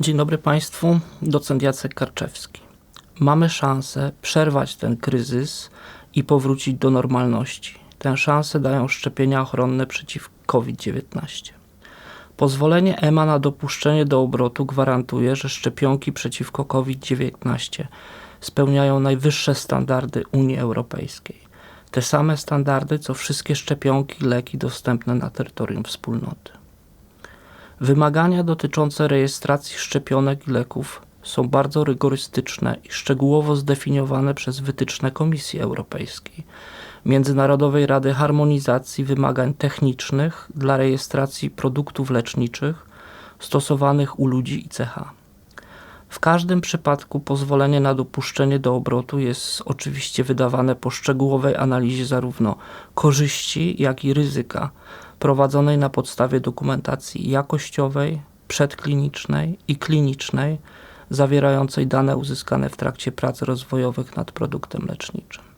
Dzień dobry Państwu, docent Jacek Karczewski. Mamy szansę przerwać ten kryzys i powrócić do normalności. Tę szansę dają szczepienia ochronne przeciw COVID-19. Pozwolenie EMA na dopuszczenie do obrotu gwarantuje, że szczepionki przeciwko COVID-19 spełniają najwyższe standardy Unii Europejskiej. Te same standardy, co wszystkie szczepionki i leki dostępne na terytorium wspólnoty. Wymagania dotyczące rejestracji szczepionek i leków są bardzo rygorystyczne i szczegółowo zdefiniowane przez wytyczne Komisji Europejskiej, Międzynarodowej Rady Harmonizacji Wymagań Technicznych dla rejestracji produktów leczniczych stosowanych u ludzi ICH. W każdym przypadku pozwolenie na dopuszczenie do obrotu jest oczywiście wydawane po szczegółowej analizie zarówno korzyści, jak i ryzyka prowadzonej na podstawie dokumentacji jakościowej, przedklinicznej i klinicznej zawierającej dane uzyskane w trakcie prac rozwojowych nad produktem leczniczym.